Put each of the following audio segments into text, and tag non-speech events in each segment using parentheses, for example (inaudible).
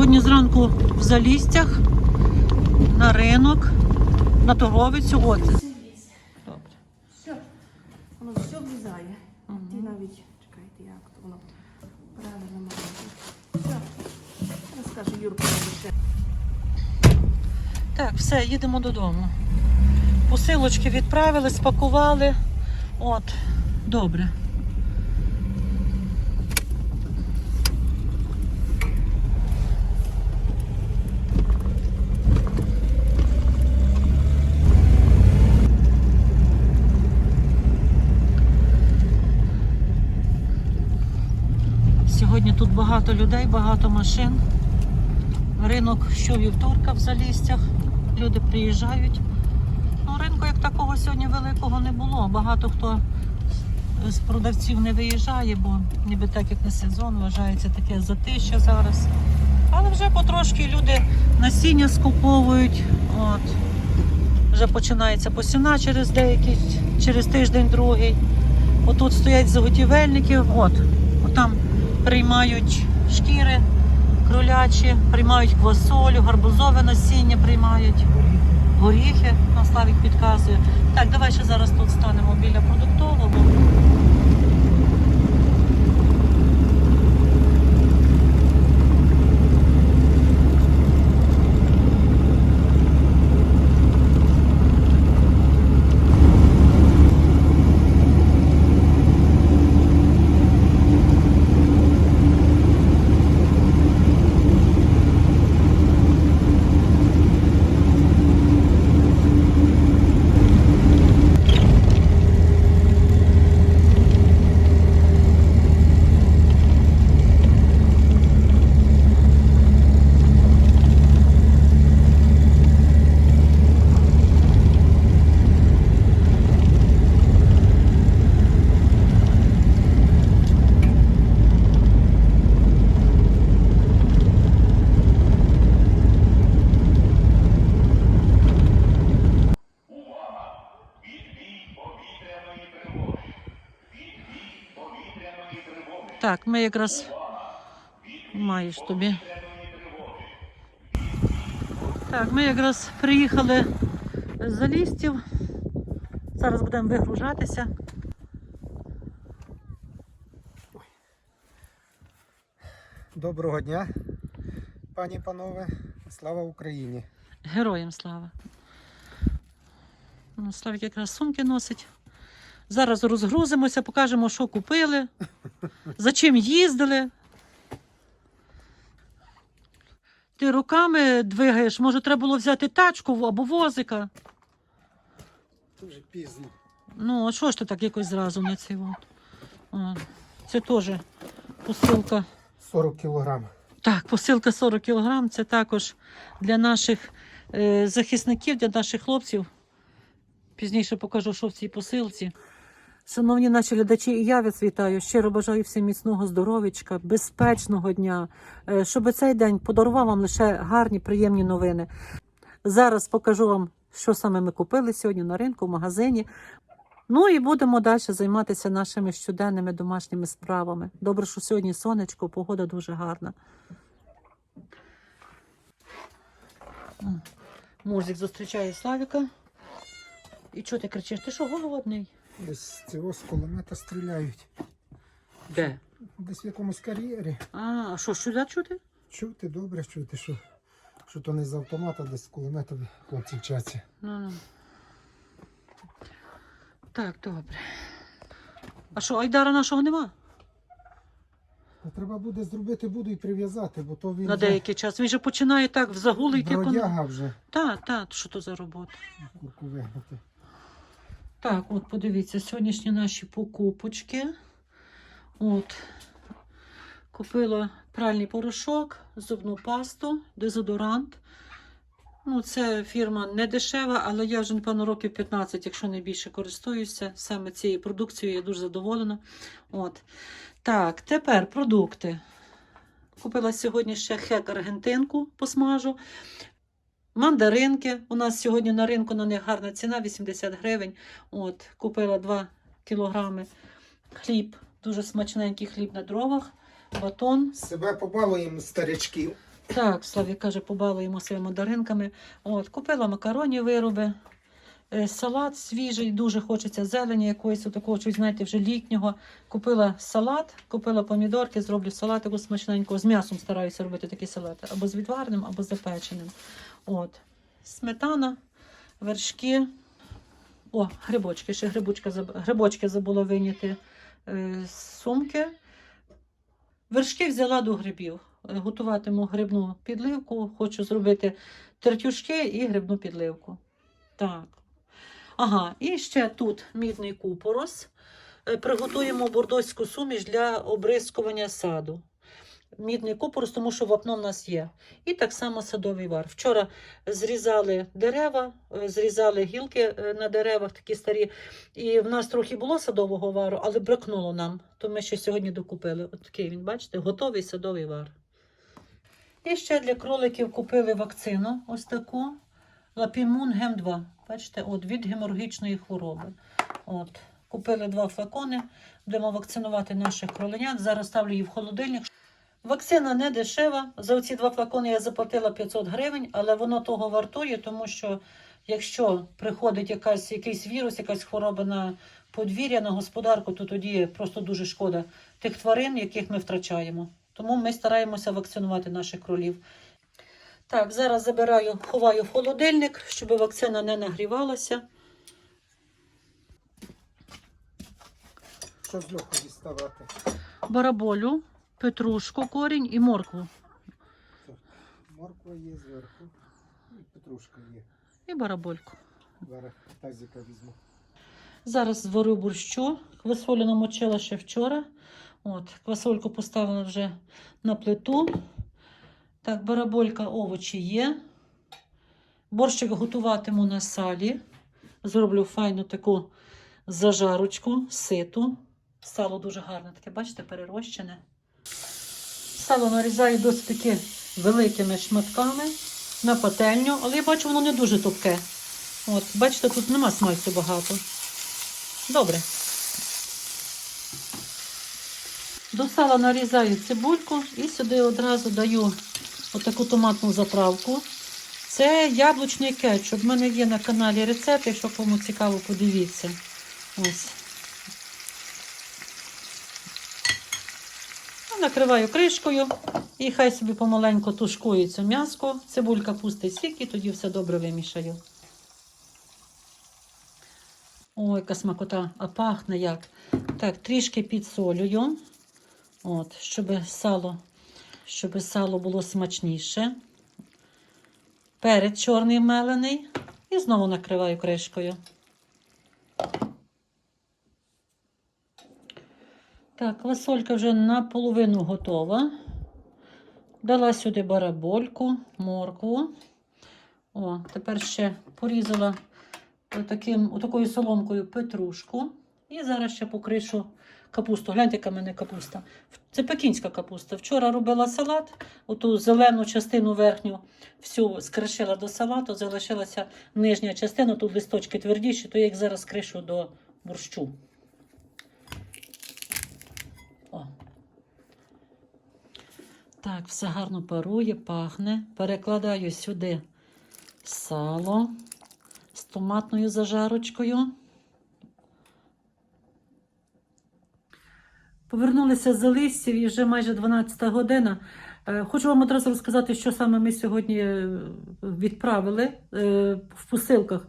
сьогодні зранку в Залістях на ринок, на торговицю. От. Добре. Все. Воно все влізає. Ті навіть, чекайте, як то воно правильно має бути. Все. Розкаже Юрка лише. Так, все, їдемо додому. Посилочки відправили, спакували. От, добре. Сьогодні тут багато людей, багато машин. Ринок щовівторка в Залістях. Люди приїжджають. Ну, ринку як такого сьогодні великого не було. Багато хто з продавців не виїжджає, бо ніби так як на сезон вважається таке затища зараз. Але вже потрошки люди насіння скуповують. От. Вже починається посівна через деякий, через тиждень-другий. Отут стоять заготівельники, от, приймають шкіри кролячі, приймають квасолю, гарбузове насіння приймають, горіхи, на Славік підказує. Так, давай ще зараз тут станемо Так, ми якраз маєш тобі. Так, ми якраз приїхали з залістів. Зараз будемо вигружатися. Доброго дня, пані і панове. Слава Україні! Героям слава. Ну, Славік якраз сумки носить. Зараз розгрузимося, покажемо, що купили, за чим їздили. Ти руками двигаєш, може, треба було взяти тачку або возика. Дуже пізно. Ну, а що ж ти так якось зразу не цей от? Це теж посилка. 40 кілограм. Так, посилка 40 кг це також для наших е, захисників, для наших хлопців. Пізніше покажу, що в цій посилці. Шановні наші глядачі, і я вас вітаю. Щиро бажаю всім міцного здоров'ячка, безпечного дня, е, щоб цей день подарував вам лише гарні, приємні новини. Зараз покажу вам, що саме ми купили сьогодні на ринку, в магазині. Ну і будемо далі займатися нашими щоденними домашніми справами. Добре, що сьогодні сонечко, погода дуже гарна. Мурзик зустрічає Славіка. І чого ти кричиш? Ти що голодний? З цього з кулемета стріляють. Де? Десь в якомусь кар'єрі. А, а що, сюди чути? Чути добре, чути, що, що то не з автомата, десь з кулемета хлопці вчаться. Ну, ну. Так, добре. А що, Айдара нашого нема? А треба буде зробити, буду і прив'язати, бо то він На вже деякий час. Він же починає так в загули йти. Бродяга вже Так, так, що то за робота? курку вигнати. Так, от подивіться, сьогоднішні наші покупочки. От. Купила пральний порошок, зубну пасту, дезодорант. Ну, це фірма не дешева, але я вже, напевно, років 15, якщо не більше, користуюся саме цією продукцією, я дуже задоволена. От. Так, тепер продукти. Купила сьогодні ще хек аргентинку посмажу. Мандаринки. У нас сьогодні на ринку на них гарна ціна 80 гривень. От, купила 2 кілограми хліб, дуже смачненький хліб на дровах, батон. Себе побалуємо старячків. Так, Славі каже, побалуємо себе мандаринками. От, купила макароні вироби, салат свіжий, дуже хочеться зелені якоїсь, такого щось, знаєте, вже літнього. Купила салат, купила помідорки, зроблю салатику смачненького. З м'ясом стараюся робити такі салати. Або з відварним, або запеченим. От. Сметана, вершки. О, грибочки. Ще грибочка, грибочки забула виняти е, з сумки. Вершки взяла до грибів. Е, Готуватиму грибну підливку. Хочу зробити тертюшки і грибну підливку. Так. Ага, і ще тут мідний купорос. Е, Приготуємо бордоську суміш для обрискування саду. Мідний купорос, тому що вапно в нас є. І так само садовий вар. Вчора зрізали дерева, е, зрізали гілки е, на деревах, такі старі. І в нас трохи було садового вару, але бракнуло нам. То ми ще сьогодні докупили. От такий він, бачите, готовий садовий вар. І ще для кроликів купили вакцину ось таку. Лапімун Гем 2. Бачите, от від геморгічної хвороби. От. Купили два флакони, будемо вакцинувати наших кроленят. Зараз ставлю її в холодильник. Вакцина не дешева. За оці два флакони я заплатила 500 гривень, але воно того вартує, тому що якщо приходить якась, якийсь вірус, якась хвороба на подвір'я, на господарку, то тоді просто дуже шкода тих тварин, яких ми втрачаємо. Тому ми стараємося вакцинувати наших кролів. Так, зараз забираю, ховаю в холодильник, щоб вакцина не нагрівалася. Що з льоху діставати? Бараболю, петрушку, корінь і моркву. Морква є зверху. І петрушка є. І барабольку. Зараз тазика візьму. Зараз зварю борщу. Квасолю намочила ще вчора. От, квасольку поставила вже на плиту. Так, бараболька, овочі є. Борщик готуватиму на салі. Зроблю файну таку зажарочку, ситу. Сало дуже гарне, таке, бачите, перерощене. Сало нарізаю досить таки великими шматками на пательню, але я бачу, воно не дуже тупке. От, бачите, тут нема смальцю багато. Добре. До сала нарізаю цибульку і сюди одразу даю отаку томатну заправку. Це яблучний кетчуп. У мене є на каналі рецепт, якщо кому цікаво, подивіться. Ось. Накриваю кришкою і хай собі помаленьку тушкується м'яско. Цибулька пустить сік і тоді все добре вимішаю. Ой, яка смакота, а пахне як. Так, трішки підсолюю. От, щоб сало, щоб сало було смачніше. Перець чорний мелений. І знову накриваю кришкою. Так, квасолька вже наполовину готова. Дала сюди барабольку, моркву. О, тепер ще порізала отаким, отакою соломкою петрушку. І зараз ще покришу капусту. Гляньте, яка в мене капуста. Це пекінська капуста. Вчора робила салат, оту зелену частину верхню всю скришила до салату, залишилася нижня частина, тут листочки твердіші, то я їх зараз кришу до борщу. Так, все гарно парує, пахне. Перекладаю сюди сало з томатною зажарочкою. Повернулися з листів і вже майже 12 година. Е, Хочу вам одразу розказати, що саме ми сьогодні е, відправили е, в посилках.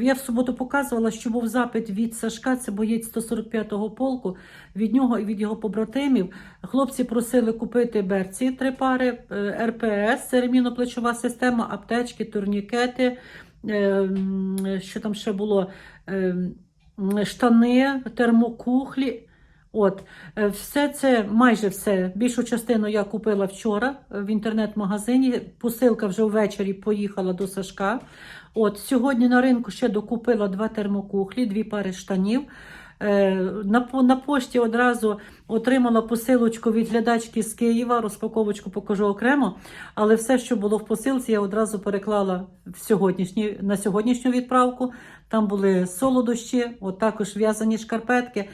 Я в суботу показувала, що був запит від Сашка, це боєць 145-го полку. Від нього і від його побратимів. Хлопці просили купити берці три пари, РПС, ремінно-плечова система, аптечки, турнікети. Що там ще було? Штани, термокухлі. От, е, все це, майже все, більшу частину я купила вчора е, в інтернет-магазині. Посилка вже ввечері поїхала до Сашка. От, сьогодні на ринку ще докупила два термокухлі, дві пари штанів. Е, На, на пошті одразу отримала посилочку від глядачки з Києва, розпаковочку покажу окремо. Але все, що було в посилці, я одразу переклала в сьогоднішні, на сьогоднішню відправку. Там були солодощі, от також в'язані шкарпетки.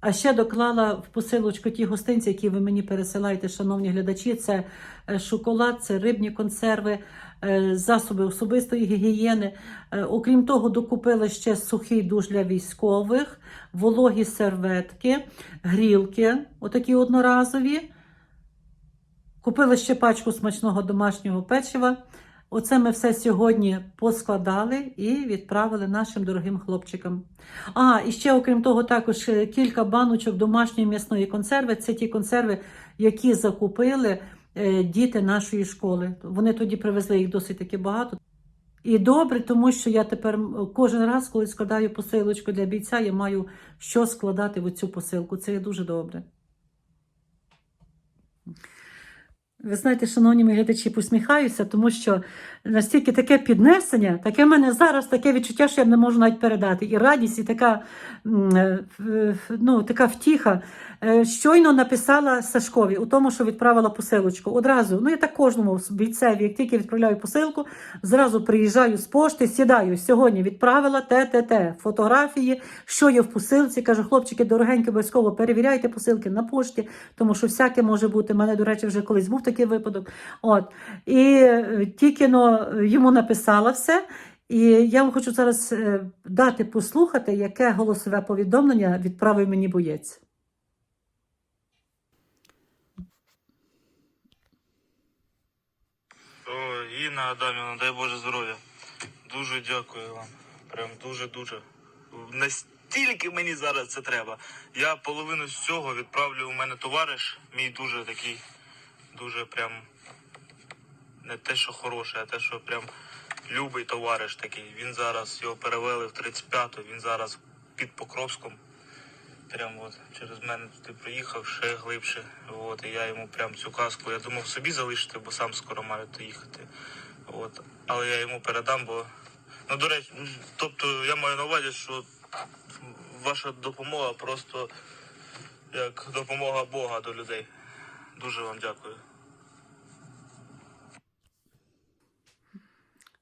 А ще доклала в посилочку ті гостинці, які ви мені пересилаєте, шановні глядачі. Це е, шоколад, це рибні консерви, е, засоби особистої гігієни. Е, Окрім того, докупила ще сухий душ для військових, вологі серветки, грілки, отакі одноразові. Купила ще пачку смачного домашнього печива. Оце ми все сьогодні поскладали і відправили нашим дорогим хлопчикам. А, і ще, окрім того, також е, кілька баночок домашньої м'ясної консерви. Це ті консерви, які закупили е, діти нашої школи. Вони тоді привезли їх досить таки багато. І добре, тому що я тепер кожен раз, коли складаю посилочку для бійця, я маю що складати в цю посилку. Це є дуже добре. Ви знаєте, шановні мої глядачі, посміхаюся, тому що настільки таке піднесення, таке в мене зараз таке відчуття, що я не можу навіть передати. І радість, і така, е, ф- ну, така втіха. Е, Щойно написала Сашкові у тому, що відправила посилочку. Одразу, ну я так кожному бійцеві, як тільки відправляю посилку, зразу приїжджаю з пошти, сідаю. Сьогодні відправила те, те, те, фотографії, що є в посилці. Кажу, хлопчики, дорогенькі, обов'язково перевіряйте посилки на пошті, тому що всяке може бути. У мене, до речі, вже колись був такий випадок. От. І е, тільки но йому написала все. І я вам хочу зараз е, дати послухати, яке голосове повідомлення відправив мені боєць. О, Інна Адамівна, дай Боже здоров'я. Дуже дякую вам. Прям дуже-дуже. Настільки мені зараз це треба. Я половину з цього відправлю у мене товариш, мій дуже такий, дуже прям не те, що хороший, а те, що прям любий товариш такий. Він зараз його перевели в 35-ту, він зараз під Покровськом. Прям от через мене туди приїхав ще глибше. От, і я йому прям цю казку. Я думав собі залишити, бо сам скоро маю доїхати. От. Але я йому передам, бо. Ну, до речі, тобто я маю на увазі, що ваша допомога просто як допомога Бога до людей. Дуже вам дякую.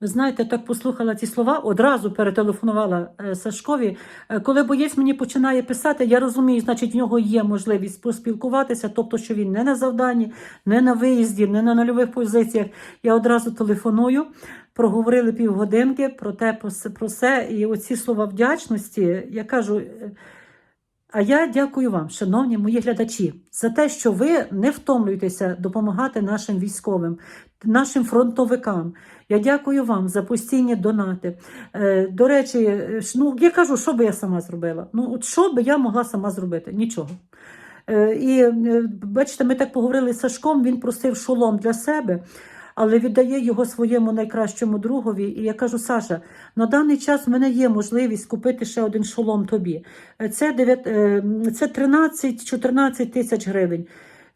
Ви знаєте, так послухала ці слова, одразу перетелефонувала е, Сашкові. Е, Коли боєць мені починає писати, я розумію, значить, в нього є можливість поспілкуватися, тобто, що він не на завданні, не на виїзді, не на нульових позиціях. Я одразу телефоную. Проговорили півгодинки про те, про все. І оці слова вдячності, я кажу. А я дякую вам, шановні мої глядачі, за те, що ви не втомлюєтеся допомагати нашим військовим, нашим фронтовикам. Я дякую вам за постійні донати. Е, до речі, е, ну, я кажу, що би я сама зробила? Ну, от що би я могла сама зробити? Нічого. Е, і бачите, ми так поговорили з Сашком, він просив шолом для себе, але віддає його своєму найкращому другові. І я кажу, Саша, на даний час в мене є можливість купити ще один шолом тобі. Це, 9, е, 13-14 тисяч гривень.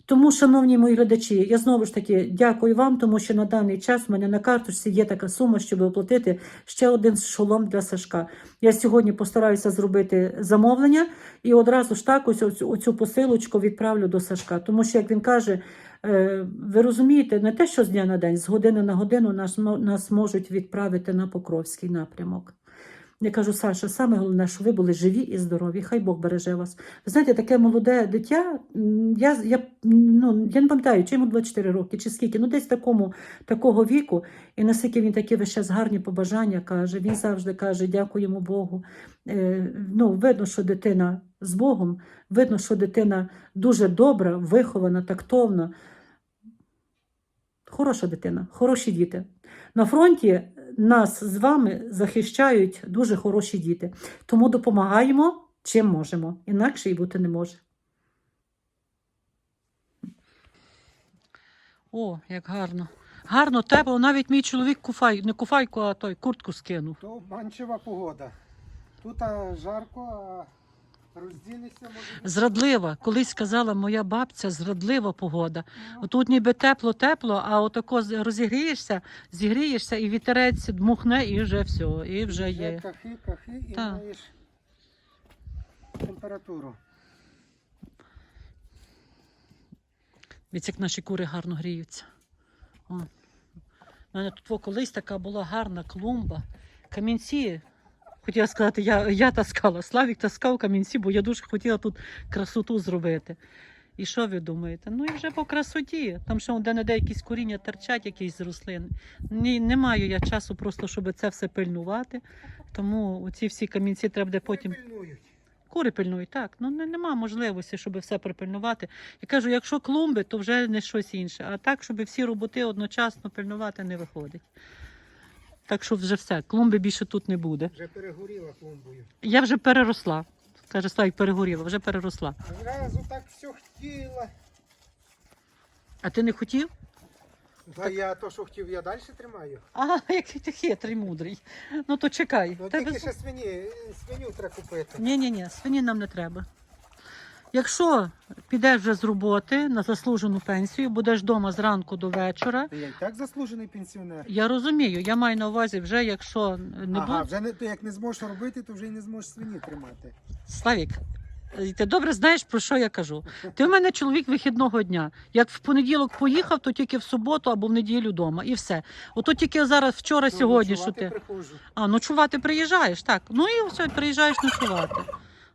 Тому, шановні мої глядачі, я знову ж таки дякую вам, тому що на даний час в мене на карточці є така сума, щоб оплатити ще один шолом для Сашка. Я сьогодні постараюся зробити замовлення і одразу ж так ось оцю, посилочку відправлю до Сашка. Тому що, як він каже, ви розумієте, не те, що з дня на день, з години на годину нас, нас можуть відправити на Покровський напрямок. Я кажу, Саша, саме головне, що ви були живі і здорові. Хай Бог береже вас. Ви знаєте, таке молоде дитя. Я, я, ну, я не пам'ятаю, чи йому 24 роки, чи скільки, ну десь такому, такого віку. І наскільки він такі весь час гарні побажання каже. Він завжди каже, дякуємо Богу. Е, ну, видно, що дитина з Богом, видно, що дитина дуже добра, вихована, тактовна. Хороша дитина, хороші діти. На фронті нас з вами захищають дуже хороші діти. Тому допомагаємо чим можемо. Інакше і бути не може. О, як гарно. Гарно тепло. Навіть мій чоловік куфай, не куфайку, а той куртку скинув. То обманчива погода. Тут жарко, а. Зрадлива. Колись сказала моя бабця, зрадлива погода. Отут ніби тепло-тепло, а отако розігрієшся, зігрієшся, і вітерець дмухне, і вже все, і вже Вже є. кахи, кахи і Так. маєш температуру. Від як наші кури гарно гріються. О. У мене тут во колись така була гарна клумба. Камінці Хотіла сказати, я, я таскала. Славік таскав камінці, бо я дуже хотіла тут красоту зробити. І що ви думаєте? Ну і вже по красоті. Там ще де не де якісь коріння терчать, якісь з рослин. Ні, не маю я часу просто, щоб це все пильнувати. Тому ці всі камінці треба буде потім. Кури пильнують, так. Ну не, нема можливості, щоб все припильнувати. Я кажу, якщо клумби, то вже не щось інше. А так, щоб всі роботи одночасно пильнувати, не виходить. Так що вже все, клумби більше тут не буде. Вже перегоріла клумбою. Я вже переросла. Каже, Славік, перегоріла, вже переросла. Зразу так все хотіла. А ти не хотів? А я то, що хотів, я далі тримаю. А, (laughs) який ти хитрий, мудрий. Ну то чекай. Ну Тебе тільки ще свині, свиню треба купити. Ні, ні, ні, свині нам не треба. Якщо підеш вже з роботи на заслужену пенсію, будеш вдома зранку до вечора. Я і так заслужений пенсіонер. Я розумію, я маю на увазі, вже якщо не ага, буде. вже не, ти як не зможеш робити, то вже й не зможеш свині тримати. Славік, ти добре знаєш, про що я кажу. Ти в мене чоловік вихідного дня. Як в понеділок поїхав, то тільки в суботу або в неділю вдома. І все. Ото тільки зараз, вчора, То сьогодні, що ти. приходжу. А, ночувати приїжджаєш, так. Ну і все, приїжджаєш ночувати.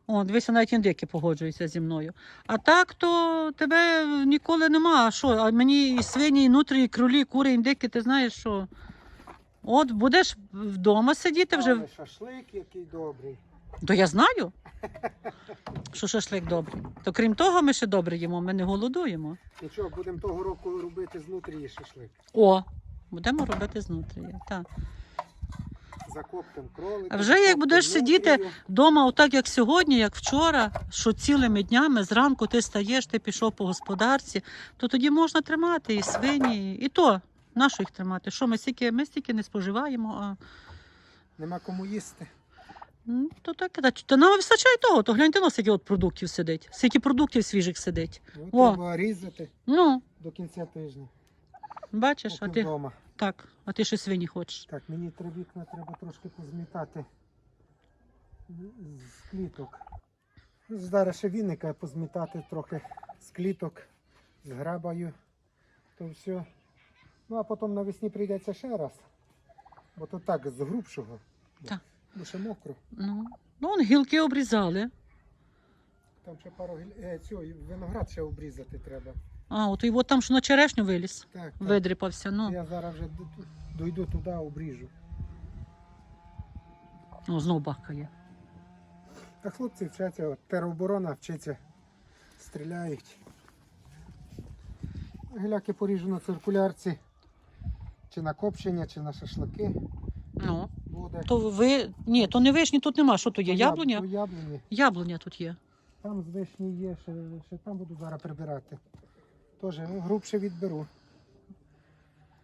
О, дивися, навіть індики погоджуються зі мною. А так, то тебе ніколи нема. А що? А мені і свині, і нутрі, і кролі, і кури, і індики, ти знаєш, що. От будеш вдома сидіти вже. Але шашлик який добрий. То я знаю, що шашлик добрий. То крім того, ми ще добре їмо, ми не голодуємо. Нічого, будемо того року робити знутрі шашлик. О, будемо робити знутрі. Так. Кролика. А вже як будеш сидіти, нутрію. Дома, отак як сьогодні, як вчора, що цілими днями зранку ти стаєш, ти пішов по господарці, то тоді можна тримати і свині, і то. Нащо їх тримати? Що ми стільки, ми стільки не споживаємо, а Нема кому їсти. м, то так, та, та нам вистачає того, то гляньте, ну, скільки от продуктів сидить, скільки продуктів свіжих сидить. От О. Треба різати Ну, до кінця тижня. Бачиш, а ти вдома. так, а ти ще свині хочеш. Так, мені три вікна треба трошки позмітати з кліток. Зараз ще віника позмітати трохи з кліток, з грабою. То все. Ну а потім навесні прийдеться ще раз. Бо то так, з грубшого. Так. Бо ще мокро. Ну, ну он гілки обрізали. Там ще пару гіль- е, цього, виноград ще обрізати треба. А, от і от там що на черешню виліз, Так, так. видріпався. Ну, Я зараз вже дойду туди, обріжу. ну знов бахкає. Та хлопці вчаться, от, тероборона вчиться, стріляють. Гіляки поріжу на циркулярці. Чи на копчення, чи на шашлики Ну, буде. то ви. Ні, то не вишні, тут нема. Що то є? Яб- Яблуня? яблуні. Яблуня тут є. Там з вишні є, ще, ще там буду зараз прибирати. Теж ну, грубше відберу.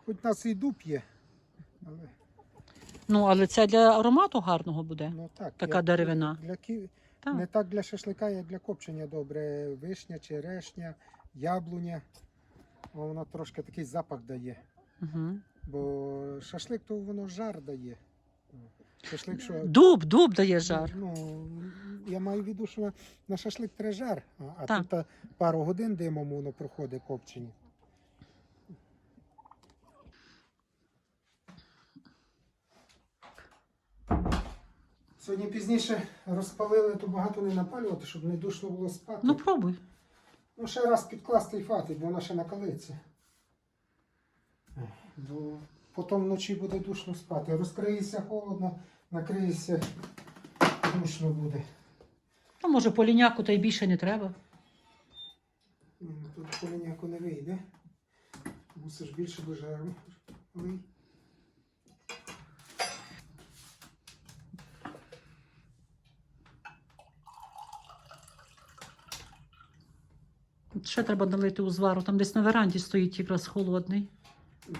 Хоч у нас і дуб є. Але, Ну, але це для аромату гарного буде. ну, так, Така я- деревина. Для, ки- Так. Не так для шашлика, як для копчення добре. Вишня, черешня, яблуня. Воно трошки такий запах дає. Угу. Бо шашлик то воно жар дає. Шашлик, що. Дуб, дуб дає жар. Ну, я маю в виду, що на шашлик треба жар, а, Так. тут пару годин димом воно проходить копчення. Сьогодні пізніше розпалили, то багато не напалювати, щоб не душно було спати. Ну пробуй. Ну, ще раз підкласти і фати, бо вона ще накалиться. Бо потім вночі буде душно спати. Розкриється холодно, накриється, душно буде. Ну, може, поліняку та й більше не треба. Ну, Тут коли ніяко не вийде. Мусиш більше до жару. Ще треба налити узвару. Там десь на веранді стоїть якраз холодний.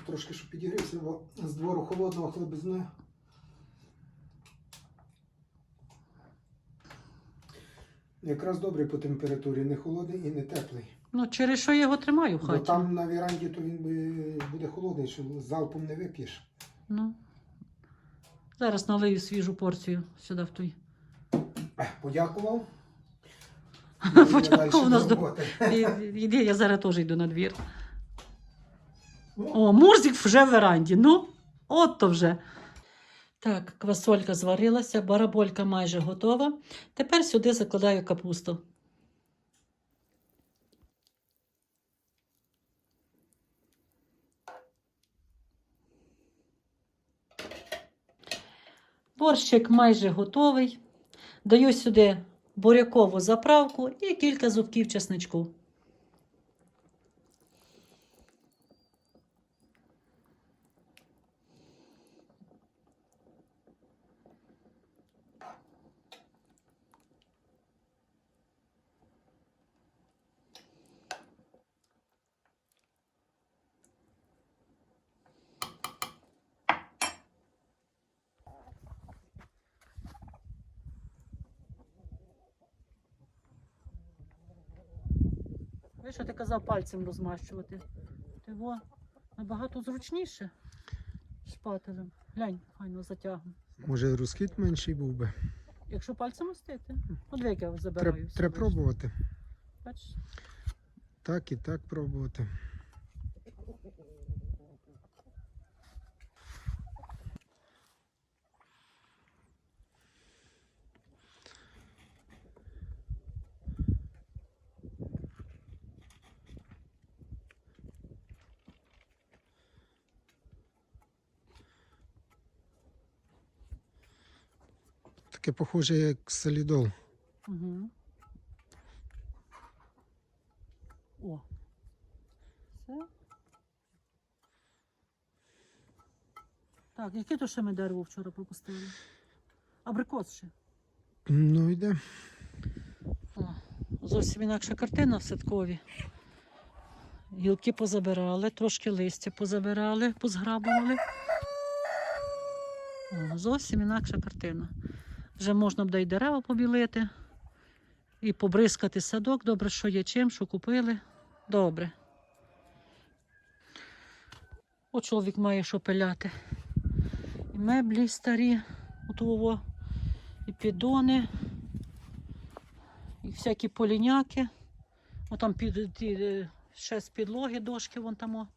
Трошки, щоб підігрівся, бо з двору холодного хлебезна. Якраз добрий по температурі, не холодний і не теплий. Ну, через що я його тримаю в Бо хаті. там на віранді то він би буде холодний, що залпом не вип'єш. Ну. Зараз налию свіжу порцію сюди в той. Ех, Подякував. (laughs) Подякував нас до- роботи. (laughs) І- Іди, я зараз теж йду на двір. Ну, О, Мурзик вже в веранді. Ну, от то вже. Так, квасолька зварилася, бараболька майже готова. Тепер сюди закладаю капусту. Борщик майже готовий. Даю сюди бурякову заправку і кілька зубків чесничку. Ви що ти казав пальцем розмащувати? Ти во набагато зручніше шпателем. Глянь, файно затягну. Може розхід менший був би. Якщо пальцем мастити, от я забираю. Треба треба пробувати. Бачиш? Так і так пробувати. Таке похоже, як солідол. Угу. О. Все. Так, яке то ще ми дерево вчора пропустили? Абрикос ще. Ну йде. О, зовсім інакша картина в садкові. Гілки позабирали, трошки листя позабирали, позграбували. О, зовсім інакша картина. Вже можна буде й дерева побілити, і побризкати садок. Добре, що є чим, що купили. Добре. О, чоловік має що пиляти. І меблі старі, отово, і підони і всякі поліняки. О, там під, е, ще з підлоги дошки вон там.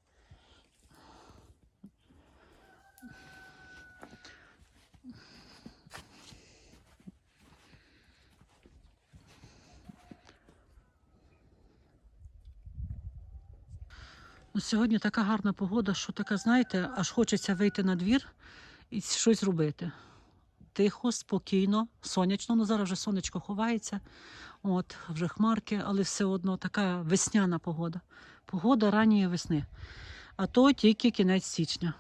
Сьогодні така гарна погода, що така, знаєте, аж хочеться вийти на двір і щось робити. Тихо, спокійно, сонячно. Ну зараз вже сонечко ховається. От, вже хмарки, але все одно така весняна погода. Погода ранньої весни. А то тільки кінець січня.